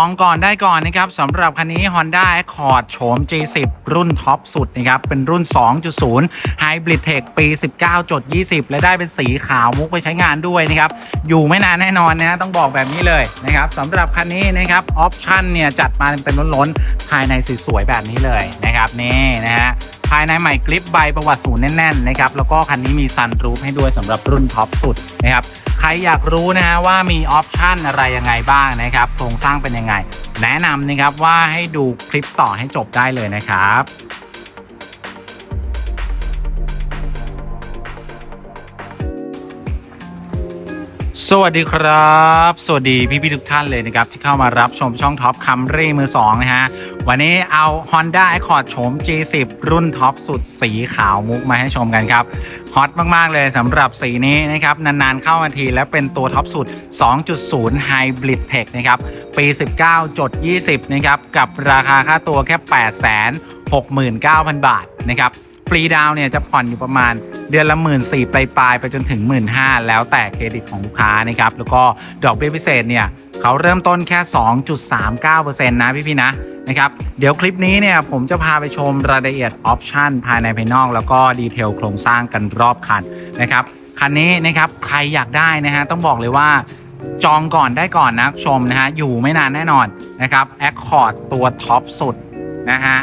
องก่อนได้ก่อนนะครับสำหรับคันนี้ Honda Accord โฉม G10 รุ่นท็อปสุดนะครับ เป็นรุ่น 2.0 Hybrid Tech ปี 19.20 และได้เป็นสีขาวมุกไปใช้งานด้วยนะครับ อยู่ไม่นานแน่นอนนะฮะต้องบอกแบบนี้เลยนะครับสำหรับคันนี้นะครับออปชั่นเนี่ยจัดมาเป็นล้นๆ ภายในสวยๆแบบนี้เลยนะครับนี่นะฮะ ภายในใหม่กลิปใบประวัติศูนย์แน่นๆนะครับแล้วก็คันนี้มีซันรูฟให้ด้วยสำหรับรุ่นท็อปสุดนะครับใครอยากรู้นะฮะว่ามีออปชันอะไรยังไงบ้างนะครับโครงสร้างเป็นยังไง แนะนำนะครับว่าให้ดูคลิปต่อให้จบได้เลยนะครับ สวัสดีครับ สวัสดีพี่พี่ๆทุกท่านเลยนะครับ ที่เข้ามารับชมช่องท็อปคัมรี่มือ2นะฮะ วันนี้เอา Honda Accord โฉม G10 รุ่นท็อปสุดสีขาวมุกมาให้ชมกันครับฮอตมาก ๆ เลยสำหรับสีนี้นะครับ นาน ๆ เข้ามาทีและเป็นตัวท็อปสุด 2.0 Hybrid Tech นะครับ ปี 19 จด 20 นะครับ กับราคาค่าตัวแค่ 869,000 บาทนะครับ รีดาวเนี่ยจะผ่อนอยู่ประมาณเดือนละหมื่นสี่ปลายๆไปจนถึง1 5ื่นห้าแล้วแต่เครดิตของลูกค้านะครับแล้วก็ดอกเบี้ยพิเศษเนี่ยเขาเริ่มต้นแค่ 2.39%นะพี่ๆนะนะครับเดี๋ยวคลิปนี้เนี่ยผมจะพาไปชมรายละเอียดออปชันภายในภายนอก แล้วก็ดีเทลโครงสร้างกันรอบคันนะครับคันนี้นะครับใครอยากได้นะฮะต้องบอกเลยว่าจองก่อนได้ก่อนนะชมนะฮะอยู่ไม่นานแน่นอนนะครับ Accord ตัวท็อปสุดนะฮะ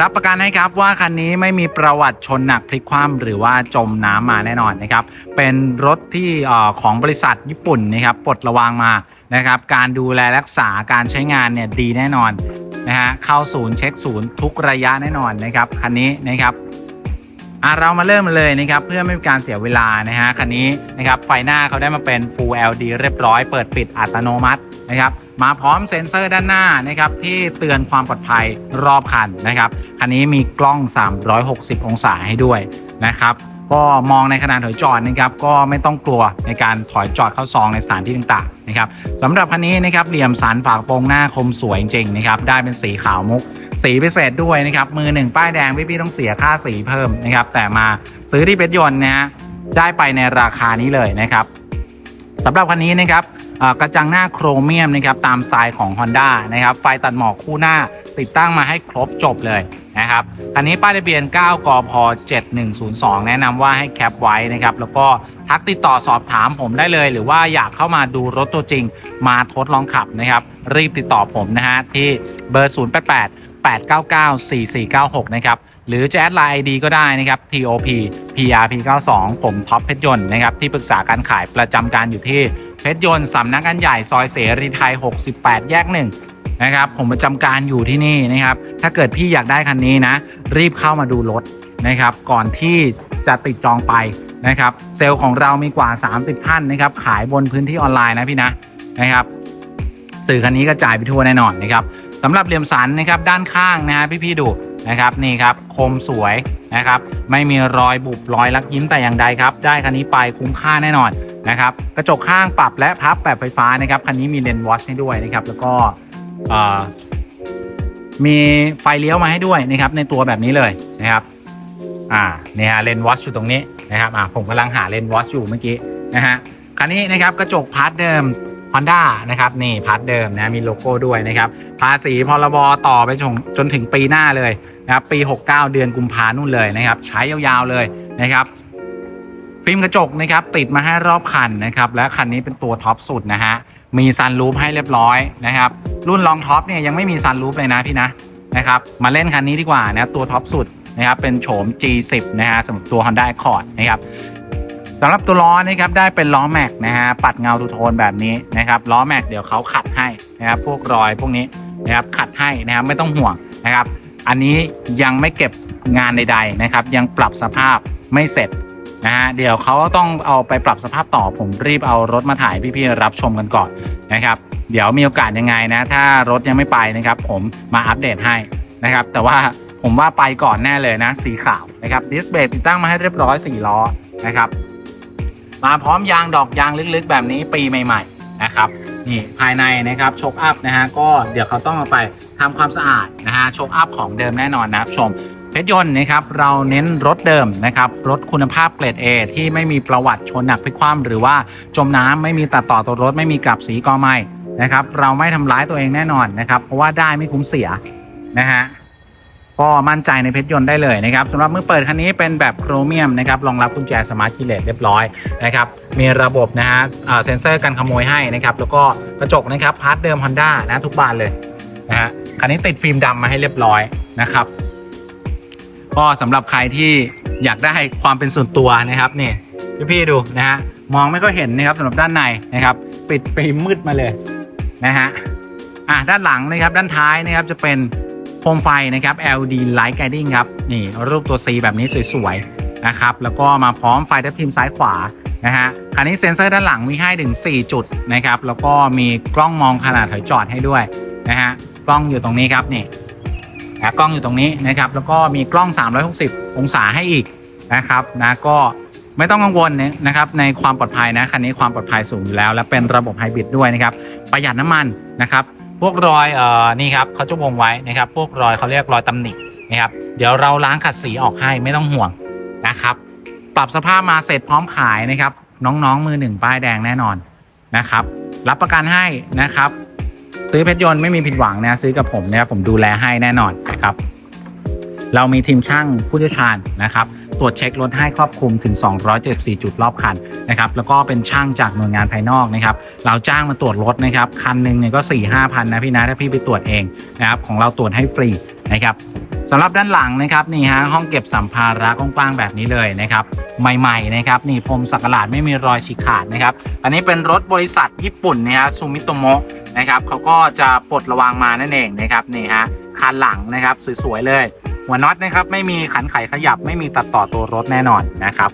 รับประกันให้ครับว่าคันนี้ไม่มีประวัติชนหนักพลิกคว่ำหรือว่าจมน้ำมาแน่นอนนะครับ เป็นรถที่ของบริษัทญี่ปุ่นนะครับปลดระวางมานะครับ การดูแลรักษาการใช้งานเนี่ยดีแน่นอนนะฮะเข้าศูนย์เช็คศูนย์ทุกระยะแน่นอนนะครับคันนี้นะครับ อะเรามาเริ่มเลยนะครับเพื่อไม่เป็นการเสียเวลานะฮะคันนี้นะครับไฟหน้าเขาได้มาเป็น Full LED เรียบร้อยเปิดปิดอัตโนมัตินะครับมาพร้อมเซ็นเซอร์ด้านหน้านะครับที่เตือนความปลอดภัยรอบคันนะครับคันนี้มีกล้อง 360 องศาให้ด้วยนะครับก็มองในขณะถอยจอดนะครับก็ไม่ต้องกลัวในการถอยจอดเข้าซองในสถานที่ต่าง นะครับสำหรับคันนี้นะครับเหลี่ยมสันฝากระโปรงหน้าคมสวยจริงๆนะครับได้เป็นสีขาวมุก สีพิเศษด้วยนะครับมือหนึ่งป้ายแดงพี่ๆต้องเสียค่าสีเพิ่มนะครับแต่มาซื้อที่เพชรยนต์นะฮะได้ไปในราคานี้เลยนะครับสำหรับคันนี้นะครับ กระจังหน้าโครเมียมนะครับตามสไตล์ของ Honda นะครับไฟตัดหมอกคู่หน้าติดตั้งมาให้ครบจบเลยนะครับคันนี้ป้ายทะเบียน 9 กพ 7102 แนะนำว่าให้แคปไว้นะครับแล้วก็ทักติดต่อสอบถามผมได้เลย หรือว่าอยากเข้ามาดูรถตัวจริง มาทดลองขับนะครับ รีบติดต่อผมนะฮะที่เบอร์ 088 899-4496 นะครับ หรือจะแอดไลน์ ID ก็ได้นะครับ TOP PRP92 ผมท็อปเพชรยนต์นะครับ ที่ปรึกษาการขายประจำการอยู่ที่ เพชรยนต์สำนักงานใหญ่ซอยเสรีไทย 68 แยกหนึ่งนะครับ ผมประจำการอยู่ที่นี่นะครับ ถ้าเกิดพี่อยากได้คันนี้นะ รีบเข้ามาดูรถนะครับ ก่อนที่จะติดจองไปนะครับ เซลล์ของเรามีกว่า 30 ท่านนะครับ ขายบนพื้นที่ออนไลน์นะพี่นะนะครับ สื่อคันนี้กระจายไปทั่วแน่นอนนะครับสำหรับเหลี่ยมสันนะครับด้านข้างนะฮะพี่ๆดูนะครับนี่ครับคมสวยนะครับ ไม่มีรอยบุบรอยลักยิ้มแต่อย่างใดครับ ได้คันนี้ไปคุ้มค่าแน่นอน นะครับกระจกข้างปรับและพับแบบไฟฟ้านะครับคันนี้มีเลนส์วอชให้ด้วยนะครับแล้วก็มีไฟเลี้ยวมาให้ด้วยนะครับในตัวแบบนี้เลยนะครับอ่าเนี่ยฮะเลนส์วอชอยู่ตรงนี้นะครับอ่าผมกำลังหาเลนส์วอชอยู่เมื่อกี้นะฮะคันนี้นะครับกระจกพาร์ทเดิม Honda นะครับนี่พาร์ทเดิมนะมีโลโก้ด้วยนะครับภาษีพรบต่อไปจนจนถึงปีหน้าเลยนะครับปี 69 เดือนกุมภานู่นเลยนะครับใช้ยาวๆเลยนะครับ ฟิล์มกระจกนะครับติดมาให้รอบคันนะครับและคันนี้เป็นตัวท็อปสุดนะฮะมีซันรูฟให้เรียบร้อยนะครับรุ่นรองท็อปเนี่ยยังไม่มีซันรูฟเลยนะพี่นะนะครับมาเล่นคันนี้ดีกว่านะตัวท็อปสุดนะครับเป็นโฉม G10 นะฮะสำหรับตัว Honda Accord นะครับสำหรับตัวล้อนะครับได้เป็นล้อแม็กนะฮะปัดเงาดูโทนแบบนี้นะครับล้อแม็กเดี๋ยวเขาขัดให้นะครับพวกรอยพวกนี้นะครับขัดให้นะครับไม่ต้องห่วงนะครับ อันนี้ยังไม่เก็บงานใดๆนะครับ ยังปรับสภาพไม่เสร็จ นะฮะเดี๋ยวเขาต้องเอาไปปรับสภาพต่อผมรีบเอารถมาถ่ายพี่ๆรับชมกันก่อนนะครับ เดี๋ยวมีโอกาสยังไงนะ ถ้ารถยังไม่ไปนะครับ ผมมาอัปเดตให้นะครับ แต่ว่าผมว่าไปก่อนแน่เลยนะ สีขาวนะครับดิสเบรกติดตั้งมาให้เรียบร้อย4ล้อนะครับ มาพร้อมยางดอกยางลึกๆ แบบนี้ปีใหม่ ๆ นะครับนี่ภายในนะครับโชคอัพนะฮะก็เดี๋ยวเขาต้องเอาไปทำความสะอาดนะฮะโชคอัพของเดิมแน่นอนนะครับชม เพชรยนต์นะครับเราเน้นรถเดิมนะครับรถคุณภาพเกรด A ที่ไม่มีประวัติชนหนักพลิกคว่ำหรือว่าจมน้ำไม่มีตัดต่อตัวรถไม่มีกลับสีกอไหม้นะครับเราไม่ทำร้ายตัวเองแน่นอนนะครับเพราะว่าได้ไม่คุ้มเสียนะฮะก็มั่นใจในเพชรยนต์ได้เลยนะครับสำหรับมือเปิดคันนี้เป็นแบบโครเมียมนะครับรองรับกุญแจสมาร์ทคีย์เลสเรียบร้อยนะครับมีระบบนะฮะเอ่อเซ็นเซอร์กันขโมยให้นะครับแล้วก็กระจกนะครับพาร์ทเดิม Honda นะทุกบานเลยนะฮะคันนี้ติดฟิล์มดำมาให้เรียบร้อยนะครับ ก็สำหรับใครที่อยากได้ความเป็นส่วนตัวนะครับนี่พี่ๆดูนะฮะมองไม่ค่อยเห็นนะครับสำหรับด้านในนะครับ ปิดฟิล์มมืดมาเลยนะฮะอะด้านหลังนะครับด้านท้ายนะครับจะเป็นโคมไฟนะครับ LED Light Guiding ครับนี่รูปตัว C แบบนี้สวยๆนะครับแล้วก็มาพร้อมไฟทับทิมซ้ายขวานะฮะคันนี้เซ็นเซอร์ด้านหลังมีให้ถึง 4 จุดนะครับแล้วก็มีกล้องมองขนาดถอยจอดให้ด้วยนะฮะกล้องอยู่ตรงนี้ครับนี่ นะกล้องอยู่ตรงนี้นะครับแล้วก็มีกล้อง 360 องศาให้อีกนะครับนะก็ไม่ต้องกังวลนะครับในความปลอดภัยนะคันนี้ความปลอดภัยสูงอยู่แล้ว และเป็นระบบไฮบริดด้วยนะครับประหยัดน้ำมันนะครับพวกรอยเอ่อนี่ครับเขาจะวงไว้นะครับพวกรอยเขาเรียกรอยตำหนินะครับเดี๋ยวเราล้างขัดสีออกให้ไม่ต้องห่วงนะครับปรับสภาพมาเสร็จพร้อมขายนะครับน้องๆมือหนึ่งป้ายแดงแน่นอนนะครับรับประกันให้นะครับ ซื้อเพชรยนต์ไม่มีผิดหวังนะซื้อกับผมเนี่ยผมดูแลให้แน่นอนนะครับ เรามีทีมช่างผู้เชี่ยวชาญนะครับตรวจเช็ครถให้ครอบคลุมถึง 274 จุดรอบคันนะครับ แล้วก็เป็นช่างจากหน่วยงานภายนอกนะครับ เราจ้างมาตรวจรถนะครับ คันหนึ่งเนี่ยก็ 4 5พันนะพี่นะ ถ้าพี่ไปตรวจเองนะครับ ของเราตรวจให้ฟรีนะครับสำหรับด้านหลังนะครับนี่ฮะห้องเก็บสัมภาระกว้างๆแบบนี้เลยนะครับ ใหม่ๆนะครับนี่พรมสักหลาดไม่มีรอยฉีกขาดนะครับ อันนี้เป็นรถบริษัทญี่ปุ่นนะฮะซูมิโตโมะ นะครับเขาก็จะปลดระวางมานั่นเองนะครับนี่ฮะคันหลังนะครับสวยๆเลย หัวน็อตนะครับไม่มีขันไขขยับไม่มีตัดต่อตัวรถแน่นอนนะครับ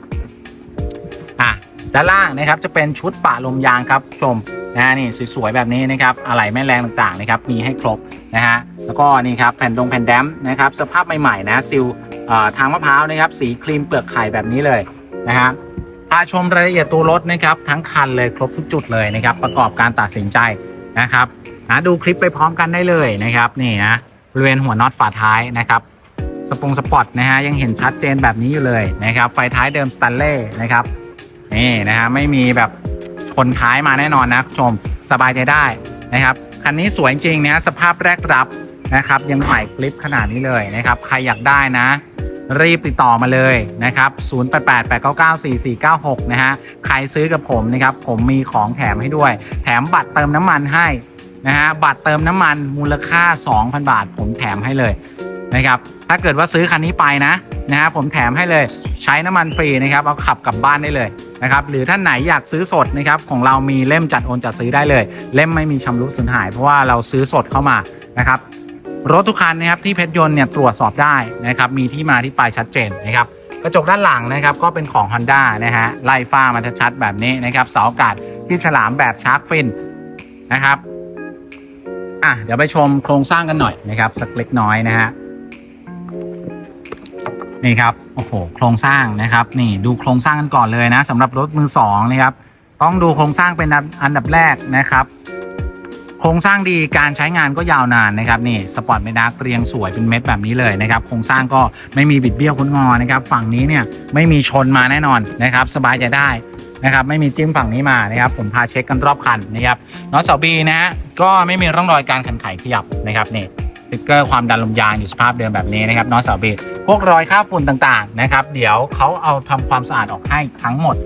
อะด้านล่างนะครับจะเป็นชุดปะลมยางครับชมนะนี่สวยๆแบบนี้นะครับอะไหล่แม่แรงต่างๆนะครับมีให้ครบนะฮะแล้วก็นี่ครับแผ่นดงแผ่นแดมนะครับสภาพใหม่ๆนะซิลทางมะพร้าวนะครับสีครีมเปลือกไข่แบบนี้เลยนะฮะพาชมรายละเอียดตัวรถนะครับทั้งคันเลยครบทุกจุดเลยนะครับประกอบการตัดสินใจ นะครับนะดูคลิปไปพร้อมกันได้เลยนะครับนี่นะบริเวณหัวน็อตฝาท้ายนะครับสปงสปอตนะฮะยังเห็นชัดเจนแบบนี้อยู่เลยนะครับไฟท้ายเดิมสแตนเล่นะครับนี่นะฮะไม่มีแบบชนท้ายมาแน่นอนนะชมสบายใจได้นะครับคันนี้สวยจริงนะฮะสภาพแรกรับนะครับยังใหม่คลิปขนาดนี้เลยนะครับใครอยากได้นะ รีบติดต่อมาเลยนะครับ0888994496 นะฮะ ใครซื้อกับผมนะครับ ผมมีของแถมให้ด้วย แถมบัตรเติมน้ำมันให้นะฮะ บัตรเติมน้ำมันมูลค่า 2,000 บาท ผมแถมให้เลยนะครับ ถ้าเกิดว่าซื้อคันนี้ไปนะนะฮะ ผมแถมให้เลยใช้น้ำมันฟรีนะครับ เอาขับกลับบ้านได้เลยนะครับ หรือท่านไหนอยากซื้อสดนะครับ ของเรามีเล่มจัดโอนจัดซื้อได้เลย เล่มไม่มีชำรุดสูญหาย เพราะว่าเราซื้อสดเข้ามานะครับ รถทุกคันนะครับที่เพชรยนต์เนี่ยตรวจสอบได้นะครับมีที่มาที่ไปชัดเจนนะครับกระจกด้านหลังนะครับก็เป็นของ Honda นะฮะไล่ฟ้ามาชัดๆแบบนี้นะครับเสาอากาศที่ฉลามแบบชาร์กฟินนะครับอะเดี๋ยวไปชมโครงสร้างกันหน่อยนะครับสักเล็กน้อยนะฮะนี่ครับโอ้โหโครงสร้างนะครับ นี่ดูโครงสร้างกันก่อนเลยนะสำหรับรถมือสองนะครับต้องดูโครงสร้างเป็นอันดับแรกนะครับ โครงสร้างดีการใช้งานก็ยาวนานนะครับนี่สปอร์ตเมดักเรียงสวยเป็นเม็ดแบบนี้เลยนะครับโครงสร้างก็ไม่มีบิดเบี้ยวค้นงอนะครับฝั่งนี้เนี่ยไม่มีชนมาแน่นอนนะครับสบายใจได้นะครับไม่มีจิ้มฝั่งนี้มานะครับผมพาเช็คกันรอบคันนะครับน็อตเสาบีนะฮะก็ไม่มีร่องรอยการขันไขขยับนะครับนี่สติ๊กเกอร์ความดันลมยางอยู่สภาพเดิมแบบนี้นะครับน้องสาวบรพวกรอยคราบฝุ่นต่างๆนะครับเดี๋ยวเขาเอาทำความสะอาดออกให้ทั้งหมด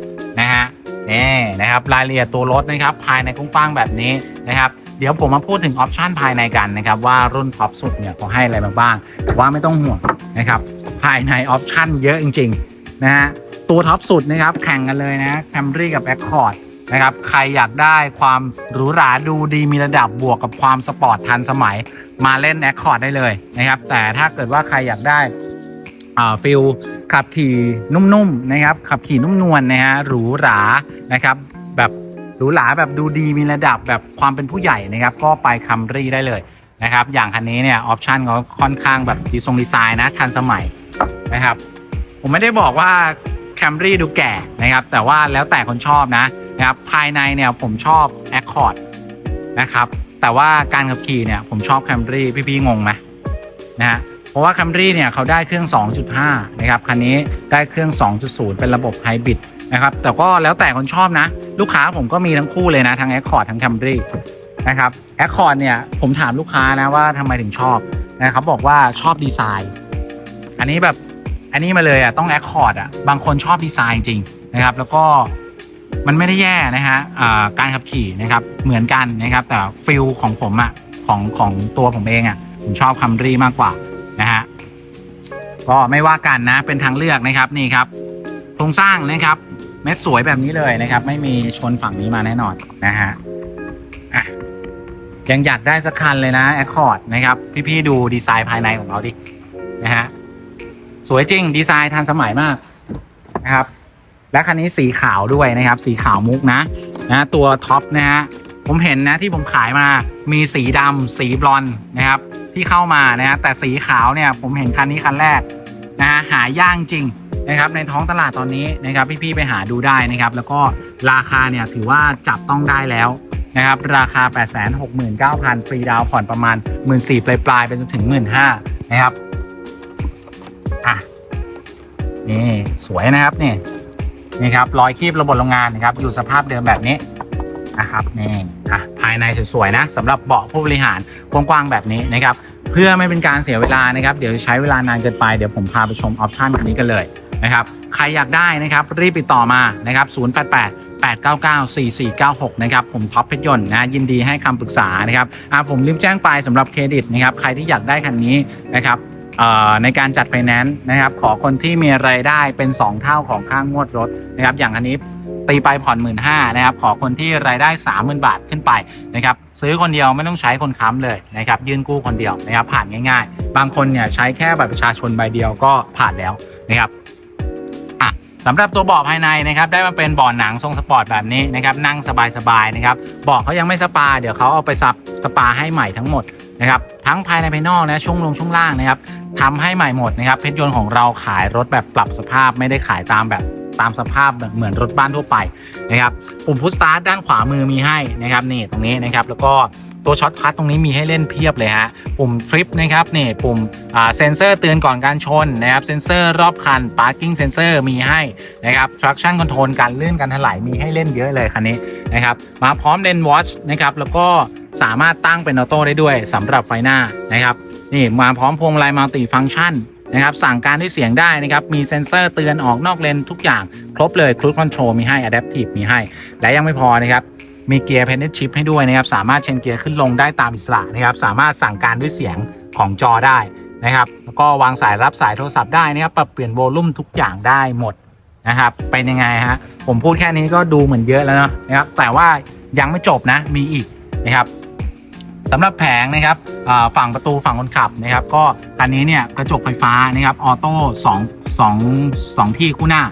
นะฮะนี่นะครับรายละเอียดตัวรถนะครับภายในกว้างๆแบบนี้นะครับ เดี๋ยวผมมาพูดถึงออปชันภายในกันนะครับว่ารุ่นท็อปสุดเนี่ยเขาให้อะไรมาบ้าง แต่ว่าไม่ต้องห่วงนะครับภายในออปชันเยอะจริงๆนะฮะตัวท็อปสุดนะครับแข่งกันเลยนะแคมรี่กับแอคคอร์ดนะครับใครอยากได้ความหรูหราดูดีมีระดับบวกกับความสปอร์ตทันสมัยมาเล่นแอคคอร์ดได้เลยนะครับแต่ถ้าเกิดว่าใครอยากได้อ่าฟิลขับขี่นุ่มๆนะครับขับขี่นุ่มนวลนะฮะหรูหรานะครับแบบ หรูหราแบบดูดีมีระดับแบบความเป็นผู้ใหญ่นะครับก็ไปคัมรี่ได้เลยนะครับอย่างคันนี้เนี่ยออปชันเขาค่อนข้างแบบดีทรงดีไซน์นะทันสมัยนะครับผมไม่ได้บอกว่าแคมรี่ดูแก่นะครับแต่ว่าแล้วแต่คนชอบนะนะครับภายในเนี่ยผมชอบ Accord นะครับแต่ว่าการขับขี่เนี่ยผมชอบ Camry พี่ๆงงไหมนะฮะเพราะว่า Camry เนี่ยเขาได้เครื่อง 2.5 นะครับคันนี้ได้เครื่อง 2.0 เป็นระบบไฮบริด นะครับ แต่ก็แล้วแต่คนชอบนะ ลูกค้าผมก็มีทั้งคู่เลยนะทั้ง Accord ทั้ง Camry นะครับแอคคอร์ดเนี่ยผมถามลูกค้านะว่าทำไมถึงชอบนะครับบอกว่าชอบดีไซน์ อันนี้แบบอันนี้มาเลยอะต้องแอคคอร์ดอะบางคนชอบดีไซน์จริงนะครับ แล้วก็มันไม่ได้แย่นะฮะการขับขี่นะครับเหมือนกันนะครับ แต่ฟิลของผมอะของของตัวผมเองอะผมชอบคัมรี่มากกว่านะฮะก็ไม่ว่ากันนะเป็นทางเลือกนะครับนี่ครับโครงสร้างนะครับ เม็ดสวยแบบนี้เลยนะครับ ไม่มีชนฝั่งนี้มาแน่นอนนะฮะอะยังอยากได้สักคันเลยนะแอคคอร์ดนะครับพี่ๆดูดีไซน์ภายในของเราดินะฮะสวยจริงดีไซน์ทันสมัยมากนะครับและคันนี้สีขาวด้วยนะครับ สีขาวมุกนะนะตัวท็อปนะฮะผมเห็นนะที่ผมขายมามีสีดำสีบลอนนะครับ ที่เข้ามานะฮะแต่สีขาวเนี่ยผมเห็นคันนี้คันแรก นะฮะหายากจริงนะครับในท้องตลาดตอนนี้นะครับพี่ๆไปหาดูได้นะครับ แล้วก็ราคาเนี่ยถือว่าจับต้องได้แล้วนะครับราคา 869,000 ฟรีดาวผ่อนประมาณ 1 4 0 0 0ปลายๆไปจนถึง 1 5 0 0 0นะครับอะนี่สวยนะครับนี่นี่ครับรอยคีบระบบโรงงานนะครับอยู่สภาพเดิมแบบนี้นะครับนี่อะภายในสวยๆนะสำหรับเบาะผู้บริหารกว้างๆแบบนี้นะครับ เพื่อไม่เป็นการเสียเวลานะครับเดี๋ยวจะใช้เวลานานเกินไปเดี๋ยวผมพาไปชมออปชันคันนี้กันเลยนะครับใครอยากได้นะครับรีบติดต่อมานะครับ088 899 4496 นะครับ ผมท็อปเพชรยนต์นะยินดีให้คำปรึกษานะครับอ่าผมลืมแจ้งไปสำหรับเครดิตนะครับ ใครที่อยากได้คันนี้นะครับในการจัดไฟแนนซ์นะครับ ขอคนที่มีรายได้เป็น 2 เท่าของค่างวดรถนะครับ อย่างอันนี้ตีไปผ่อนหมื่นห้านะครับ ขอคนที่รายได้ 30,000 บาทขึ้นไปนะครับ ซื้อคนเดียวไม่ต้องใช้คนค้ำเลยนะครับยื่นกู้คนเดียวนะครับผ่านง่ายๆ บางคนเนี่ยใช้แค่บัตรประชาชนใบเดียวก็ผ่านแล้วนะครับสำหรับตัวเบาะภายในนะครับได้มาเป็นเบาะหนังทรงสปอร์ตแบบนี้นะครับนั่งสบายๆนะครับเบาะเขายังไม่สปา เดี๋ยวเขาเอาไปซับสปาให้ใหม่ทั้งหมดนะครับทั้งภายในภายนอกนะช่วงลงช่วงล่างนะครับทำให้ใหม่หมดนะครับเพชรยนต์ของเราขายรถแบบปรับสภาพไม่ได้ขายตามแบบ ตามสภาพเหมือนรถบ้านทั่วไปนะครับปุ่มพุชสตาร์ทด้านขวามือมีให้นะครับนี่ตรงนี้นะครับแล้วก็ตัวช็อตคัทตรงนี้มีให้เล่นเพียบเลยฮะ ปุ่มทริปนะครับนี่ปุ่มเซนเซอร์เตือนก่อนการชนนะครับ เซนเซอร์รอบคัน parking sensor มีให้นะครับ traction control การลื่นการถลายมีให้เล่นเยอะเลยคันนี้นะครับ มาพร้อมเลนวอชนะครับ แล้วก็สามารถตั้งเป็นออโต้ได้ด้วยสำหรับไฟหน้านะครับ นี่มาพร้อมพวงมาลัยมัลติฟัง c t ชัน นะครับสั่งการด้วยเสียงได้นะครับมีเซ็นเซอร์เตือนออกนอกเลนทุกอย่างครบเลย Cruise Control มีให้ Adaptive มีให้ และยังไม่พอนะครับมีเกียร์เพนเน s ชิพให้ด้วยนะครับสามารถเชนเกียร์ขึ้นลงได้ตามอิสระนะครับสามารถสั่งการด้วยเสียงของจอได้นะครับแล้วก็วางสายรับสายโทรศัพท์ได้นะครับปรับเปลี่ยนโวลุ่มทุกอย่างได้หมดนะครับเป็นยังไงฮะผมพูดแค่นี้ก็ดูเหมือนเยอะแล้วเนอะนะครับแต่ว่ายังไม่จบนะมีอีกนะครับ สำหรับแผงนะครับฝั่งประตูฝั่งคนขับนะครับก็คันนี้เนี่ยกระจกไฟฟ้านะครับออโต้สองสองสองที่คู่หน้า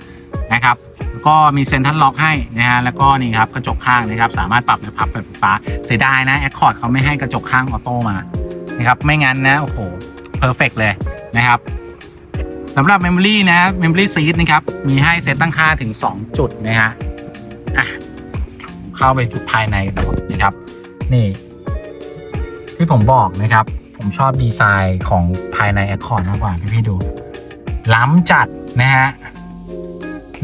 นะครับแล้วก็มีเซ็นทรัลล็อกให้นะฮะแล้วก็นี่ครับกระจกข้างนะครับสามารถปรับและพับแบบไฟฟ้าเสียดายนะแอคคอร์ดเขาไม่ให้กระจกข้างออโต้มานะครับไม่งั้นนะโอ้โหเพอร์เฟกเลยนะครับสำหรับ Memory นะ Memory Seat นะครับ มีให้เซตตั้งค่าถึง 2 จุดนะฮะเข้าไปจุดภายในนะครับ นี่ ที่ผมบอกนะครับ ผมชอบดีไซน์ของภายใน Accord มากกว่าพี่ๆดู ล้ำจัดนะฮะ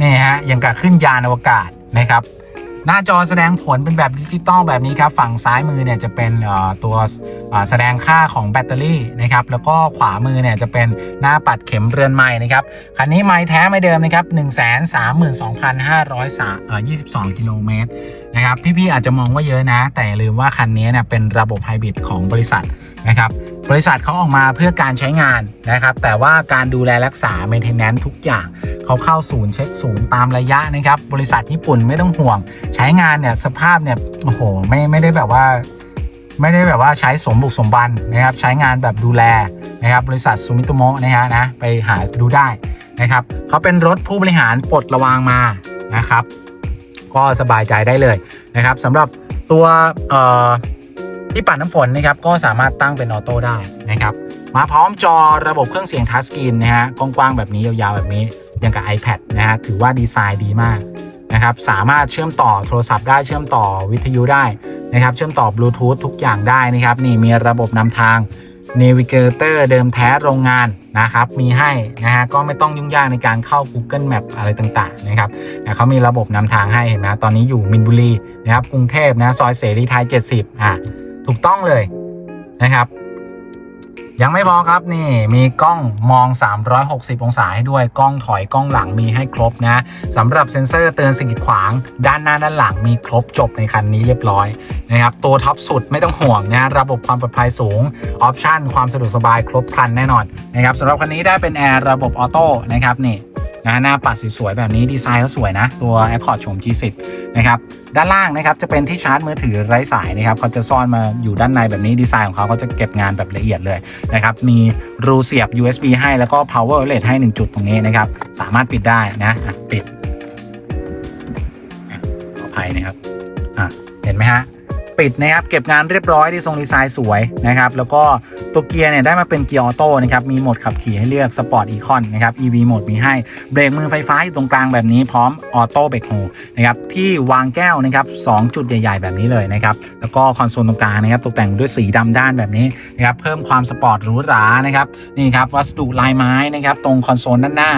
นี่ฮะยังกับขึ้นยานอวกาศนะครับ หน้าจอแสดงผลเป็นแบบดิจิตอลแบบนี้ครับ ฝั่งซ้ายมือเนี่ยจะเป็นตัวแสดงค่าของแบตเตอรี่นะครับ แล้วก็ขวามือเนี่ยจะเป็นหน้าปัดเข็มเรือนไม้นะครับ คันนี้ไม้แท้ไม่เดิมนะครับ 1 3 2 5 22 กิโลเมตรนะครับ พี่ๆอาจจะมองว่าเยอะนะ แต่ลืมว่าคันนี้เนี่ยเป็นระบบไฮบริดของบริษัทนะครับ บริษัทเขาออกมาเพื่อการใช้งานนะครับ แต่ว่าการดูแลรักษา maintenance ทุกอย่างเขาเข้าศูนย์เช็คศูนย์ตามระยะนะครับ บริษัทญี่ปุ่นไม่ต้องห่วง ใช้งานเนี่ยสภาพเนี่ยโอ้โหไม่ไม่ได้แบบว่าไม่ได้แบบว่าใช้สมบุกสมบันนะครับ ใช้งานแบบดูแลนะครับ บริษัทซูมิโตโมะนะฮะนะไปหาดูได้นะครับเขาเป็นรถผู้บริหารปลดระวางมานะครับ ก็สบายใจได้เลยนะครับสำหรับตัวเอ่อ ที่ปัดน้ำฝนนะครับก็สามารถตั้งเป็นออโต้ได้นะครับมาพร้อมจอระบบเครื่องเสียงทัชสกรีนนะฮะกว้างๆแบบนี้ยาวๆแบบนี้อย่างกับ iPad นะฮะถือว่าดีไซน์ดีมากนะครับสามารถเชื่อมต่อโทรศัพท์ได้เชื่อมต่อวิทยุได้นะครับเชื่อมต่อบลูทูธทุกอย่างได้นะครับนี่มีระบบนำทาง Navigator เดิมแท้โรงงานนะครับมีให้นะฮะก็ไม่ต้องยุ่งยากในการเข้า Google Map อะไรต่างๆนะครับนะเขามีระบบนำทางให้เห็นไหมตอนนี้อยู่มินบุรีนะครับกรุงเทพนะซอยเสรีไทย 70อะ ถูกต้องเลยนะครับ ยังไม่พอครับนี่มีกล้องมอง 360 องศาให้ด้วยกล้องถอยกล้องหลังมีให้ครบนะสำหรับเซ็นเซอร์เตือนสกิดขวาง ด้านหน้าด้านหลังมีครบจบในคันนี้เรียบร้อยนะครับตัวท็อปสุดไม่ต้องห่วงนะระบบความปลอดภัยสูงออปชันความสะดวกสบายครบครันแน่นอนนะครับสำหรับคันนี้ได้เป็นแอร์ระบบออโต้นะครับนี่ นะหน้าปัดสวยๆแบบนี้ดีไซน์ก็สวยนะ ตัว Accord โฉม G10 นะครับด้านล่างนะครับจะเป็นที่ชาร์จมือถือไร้สายนะครับเขาจะซ่อนมาอยู่ด้านในแบบนี้ดีไซน์ของเขาก็จะเก็บงานแบบละเอียดเลยนะครับมีรูเสียบ USB ให้แล้วก็ power outlet ให้ 1 จุดตรงนี้นะครับสามารถปิดได้นะปิดขออภัยนะครับเห็นไหมฮะ ปิดนะครับ เก็บงานเรียบร้อยดีทรงดีไซน์สวยนะครับ แล้วก็ตัวเกียร์เนี่ยได้มาเป็นเกียร์ออโต้นะครับ มีโหมดขับขี่ให้เลือกสปอร์ตอีคอนนะครับ EV โหมดมีให้ เบรกมือไฟฟ้าอยู่ตรงกลางแบบนี้พร้อมออโต้เบรกโฮนะครับ ที่วางแก้วนะครับสองจุดใหญ่ ๆ แบบนี้เลยนะครับ แล้วก็คอนโซลตรงกลางนะครับตกแต่งด้วยสีดำด้านแบบนี้นะครับ เพิ่มความสปอร์ตหรูหรานะครับ นี่ครับวัสดุลายไม้นะครับตรงคอนโซลด้านหน้า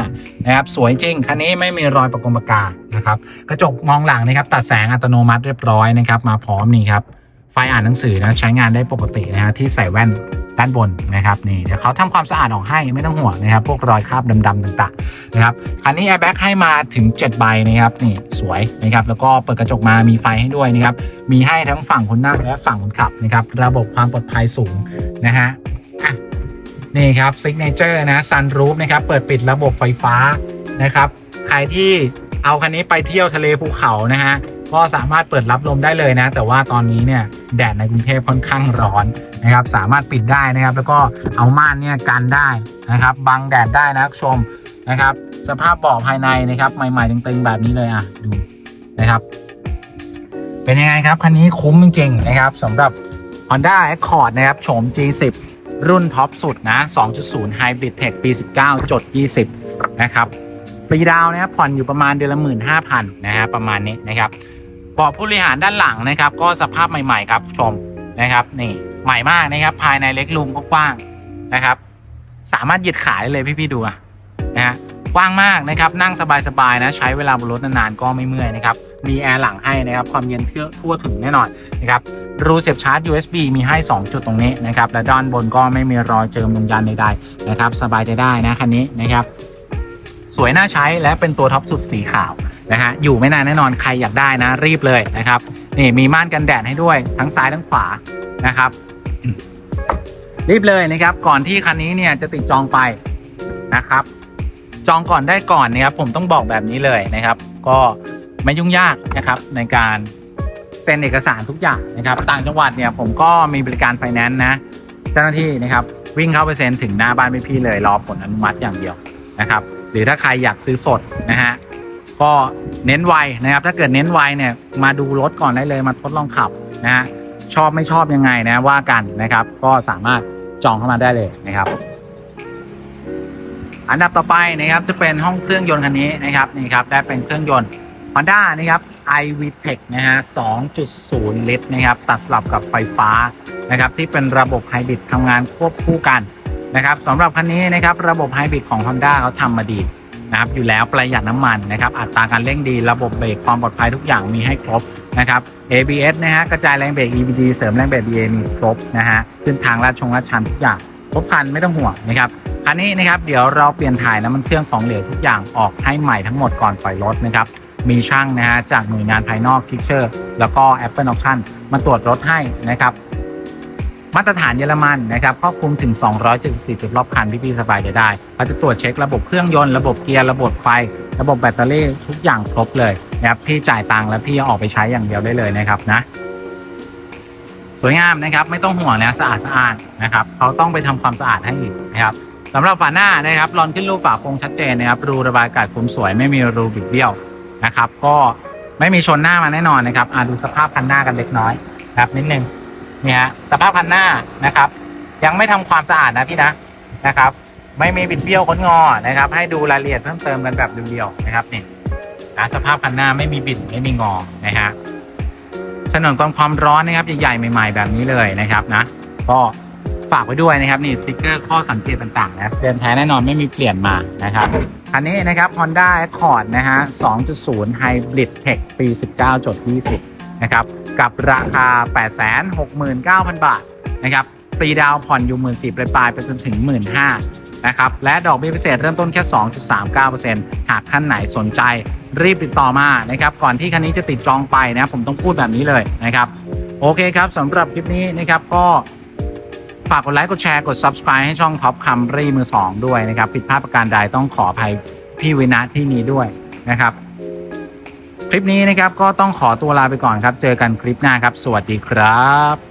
นะครับ สวยจริง คันนี้ไม่มีรอยประกงปากกานะครับ กระจกมองหลังนะครับตัดแสงอัตโนมัติเรียบร้อยนะครับ มาพร้อมนี่ครับ ไฟอ่านหนังสือนะใช้งานได้ปกตินะฮะที่ใส่แว่นด้านบนนะครับนี่เดี๋ยวเขาทำความสะอาดออกให้ไม่ต้องห่วงนะครับ พวกรอยคราบดำๆต่างๆนะครับคันนี้แอร์แบ็กให้มาถึง 7 ใบนะครับนี่สวยนะครับแล้วก็เปิดกระจกมามีไฟให้ด้วยนะครับมีให้ทั้งฝั่งคนนั่งและฝั่งคนขับนะครับระบบความปลอดภัยสูงนะฮะนี่ครับซิกเนเจอร์นะซันรูฟนะครับเปิดปิดระบบไฟฟ้านะครับใครที่เอาคันนี้ไปเที่ยวทะเลภูเขานะฮะ ก็สามารถเปิดรับลมได้เลยนะ แต่ว่าตอนนี้เนี่ยแดดในกรุงเทพค่อนข้างร้อนนะครับ สามารถปิดได้นะครับ แล้วก็เอาม่านเนี่ยกันได้นะครับ บังแดดได้นะชมนะครับ สภาพเบาะภายในนะครับใหม่ๆตึงๆแบบนี้เลยอะดูนะครับเป็นยังไงครับ คันนี้คุ้มจริงๆนะครับสำหรับ Honda Accord นะครับโฉม G10 รุ่นท็อปสุดนะ 2.0 Hybrid Tech ปี 19 จด 20 นะครับ ฟรีดาวนะครับผ่อนอยู่ประมาณเดือนละหมื่นห้าพันะฮะประมาณนี้นะครับ บาะผู้บริหารด้านหลังนะครับ ก็สภาพใหม่ๆครับชมนะครับนี่ใหม่มากนะครับ ภายในเล็กลุมกว้างๆนะครับ สามารถหยียดขาได้เลยพี่ๆดูนะฮะกว้างมากนะครับนั่งสบายๆนะใช้เวลาบนรถนานๆก็ไม่เมื่อยนะครับมีแอร์หลังให้นะครับความเย็นเทื่อทั่วถึงแน่นอนนะครับรูเสียบชาร์จ USB มีให้ 2 จุดตรงนี้นะครับและด้านบนก็ไม่มีรอยเจิมลงยันใดๆนะครับสบายใจได้นะคันนี้นะครับสวยน่าใช้และเป็นตัวท็อปสุดสีขาว นะฮะอยู่ไม่นานแน่นอนใครอยากได้นะรีบเลยนะครับนี่มีม่านกันแดดให้ด้วยทั้งซ้ายทั้งขวานะครับ รีบเลยนะครับ ก่อนที่คันนี้เนี่ยจะติดจองไปนะครับ จองก่อนได้ก่อนนะครับผมต้องบอกแบบนี้เลยนะครับ ก็ไม่ยุ่งยากนะครับในการเซ็นเอกสารทุกอย่างนะครับ ต่างจังหวัดเนี่ยผมก็มีบริการไฟแนนซ์นะเจ้าหน้าที่นะครับวิ่งเข้าไปเซ็นถึงหน้าบ้านพี่เลยรอผลอนุมัติอย่างเดียวนะครับ หรือถ้าใครอยากซื้อสดนะฮะ ก็เน้นไวนะครับ ถ้าเกิดเน้นไวเนี่ยมาดูรถก่อนได้เลยมาทดลองขับนะฮะชอบไม่ชอบยังไงนะว่ากันนะครับ ก็สามารถจองเข้ามาได้เลยนะครับ อันดับต่อไปนะครับจะเป็นห้องเครื่องยนต์คันนี้นะครับนี่ครับได้เป็นเครื่องยนต์ Honda นะครับ iVTEC นะฮะ 2.0 ลิตรนะครับ ตัดสลับกับไฟฟ้านะครับ ที่เป็นระบบไฮบริดทำงานควบคู่กันนะครับสำหรับคันนี้นะครับ ระบบไฮบริดของ Honda เขาทำมาดี นะครับอยู่แล้วประหยัดน้ำมันนะครับอัตราการเร่งดีระบบเบรกความปลอดภัยทุกอย่างมีให้ครบนะครับ ABS นะฮะกระจายแรงเบรก EBD เสริมแรงเบรก BA มีครบนะฮะขึ้นทางลาดชงลาดชันทุกอย่างครบครันไม่ต้องห่วงนะครับคันนี้นะครับเดี๋ยวเราเปลี่ยนถ่ายน้ำมันเครื่องของเหลวทุกอย่างออกให้ใหม่ทั้งหมดก่อนปล่อยรถนะครับมีช่างนะฮะจากหน่วยงานภายนอกชิคเชอร์แล้วก็ Apple Auction มาตรวจรถให้นะครับ มาตรฐานเยอรมันนะครับครอบคลุมถึง 274 จุดรอบคันพี่สบายใจได้เขาจะตรวจเช็คระบบเครื่องยนต์ระบบเกียร์ระบบไฟ ระบบแบตเตอรี่ทุกอย่างครบเลยนะครับพี่จ่ายตังค์แล้วพี่อออกไปใช้อย่างเดียวได้เลยนะครับนะสวยงามนะครับไม่ต้องห่วงนะสะอาดสะอาดนะครับเขาต้องไปทำความสะอาดให้อีกนะครับสำหรับฝาหน้านะครับรอนขึ้นรูปฝาโปร่งชัดเจนนะครับรูระบายอากาศคุมสวยไม่มีรูบิดเบี้ยวนะครับ ก็ไม่มีชนหน้ามาแน่นอนนะครับอ่าดูสภาพคันหน้ากันเล็กน้อยนะครับนิดนึง เนี่ยสภาพคันหน้านะครับ ยังไม่ทำความสะอาดนะพี่นะนะครับ ไม่มีบิดเบี้ยวค้นงอนะครับ ให้ดูรายละเอียดเพิ่มเติมกันแบบเดียวๆนะครับนี่นะสภาพคันหน้าไม่มีบิดไม่มีงอนะฮะถนนกรองความร้อนนะครับใหญ่ๆใหม่ ๆ แบบนี้เลยนะครับนะ ก็ฝากไว้ด้วยนะครับนี่สติกเกอร์ข้อสังเกตต่างๆนะเดินแท้แน่นอนไม่มีเปลี่ยนมานะครับคันนี้นะครับ Honda Accord นะฮะ 2.0 Hybrid Tech ปี 19จด20 นะครับกับราคา 869,000 บาทนะครับฟรีดาวน์ผ่อนอยู่ 14,000ปลายไปจนถึง 15,000นะครับและดอกเบี้ยพิเศษเริ่มต้นแค่ 2.39%หากท่านไหนสนใจรีบติดต่อมานะครับก่อนที่คันนี้จะติดจองไปนะผมต้องพูดแบบนี้เลยนะครับโอเคครับสำหรับคลิปนี้นะครับก็ฝากกดไลค์กดแชร์กด subscribe ให้ช่องท็อปคัมรีมือ2ด้วยนะครับ ผิดพลาดประการใดต้องขออภัยพี่วินะที่นี้ด้วยนะครับ คลิปนี้นะครับก็ต้องขอตัวลาไปก่อนครับ เจอกันคลิปหน้าครับ สวัสดีครับ